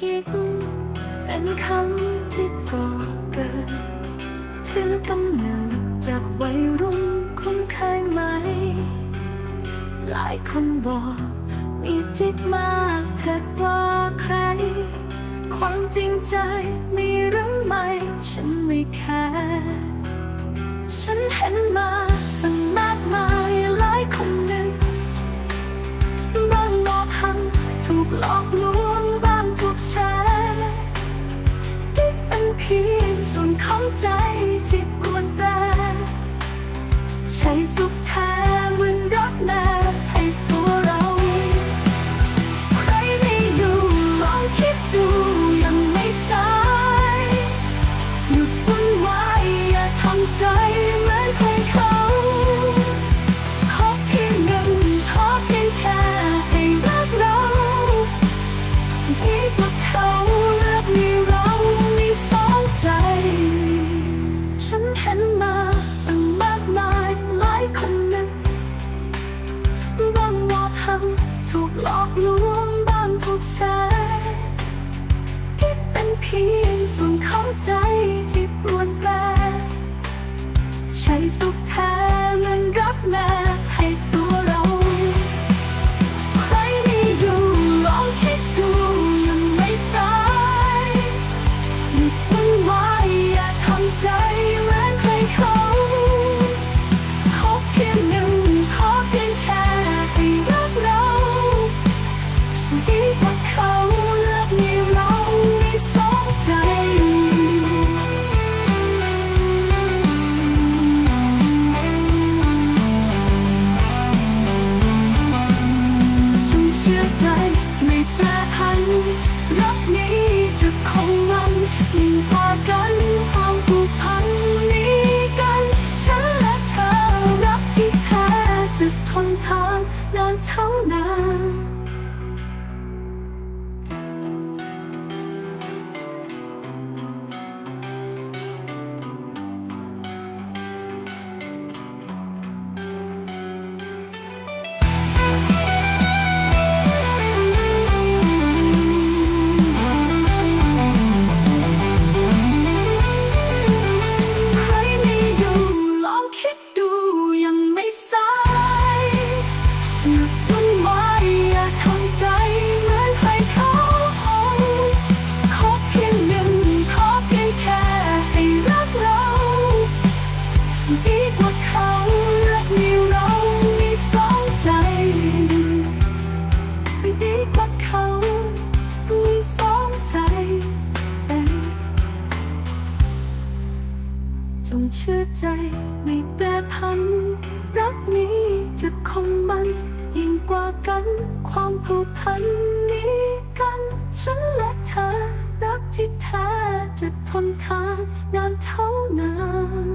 กิ๊กเป็นคำที่ก่อเกิดถือกำเนิดจากวัยรุ่นคุ้นเคยไหม หลายคนบอกมีจิตมากเถิดกว่าใคร ความจริงใจมีหรือไม่ฉันไม่แคร์ฉันเห็นมาตั้งมากมายหลายคนหนึ่งบางหลอกหังถูกหลอกลวง ส่ หลอกลวงบางถูกแชร์คิดเป็นเพียงส่วนเข้าใจ ทนทา ดีกว่าเขาเลือกมีเรามีสองใจไม่ดีกว่าเขามีสองใจจงเชื่อใจไม่แปรพันรักนี้จะคงมันยิ่งกว่ากัน ความผูกพันนี้กัน ฉันและเธอ รักที่แท้จะทนทานนานเท่านาน